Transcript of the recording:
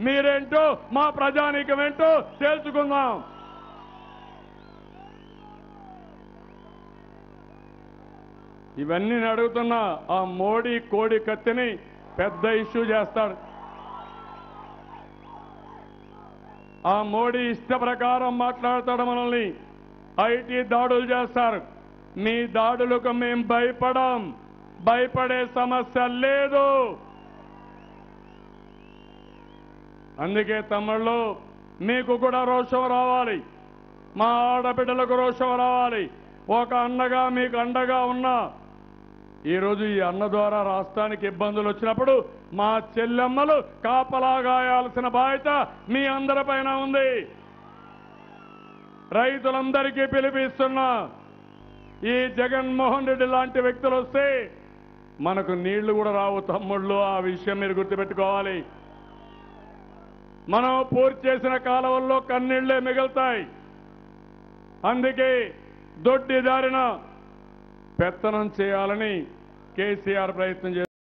మీరేంటో మా ప్రజానీకమేంటో తేల్చుకుందాం. ఇవన్నీ అడుగుతున్నా ఆ మోడీ కోడి కత్తిని పెద్ద ఇష్యూ చేస్తాడు. ఆ మోడీ ఇష్ట ప్రకారం మాట్లాడతాడు మనల్ని. ఐటీ దాడులు చేస్తారు. మీ దాడులకు మేం భయపడం. భయపడే సమస్య లేదు. అందుకే తమ్ముళ్ళు మీకు కూడా రోషం రావాలి. మా ఆడబిడ్డలకు రోషం రావాలి. ఒక అన్నగా మీకు అండగా ఉన్నా ఈరోజు ఈ అన్న ద్వారా రాష్ట్రానికి ఇబ్బందులు వచ్చినప్పుడు మా చెల్లెమ్మలు కాపలాగాయాల్సిన బాధ్యత మీ అందరిపైన ఉంది. రైతులందరికీ పిలిపిస్తున్నా ఈ జగన్మోహన్ రెడ్డి లాంటి వ్యక్తులు వస్తే మనకు నీళ్ళు కూడా రావు తమ్ముళ్ళు. ఆ విషయం మీరు గుర్తుపెట్టుకోవాలి. మనం పూర్తి చేసిన కాలవల్లో కన్నీళ్ళే మిగులుతాయి. అందుకే దొడ్డి దారిన పెత్తనం చేయాలని కేసీఆర్ ప్రయత్నం చేస్తారు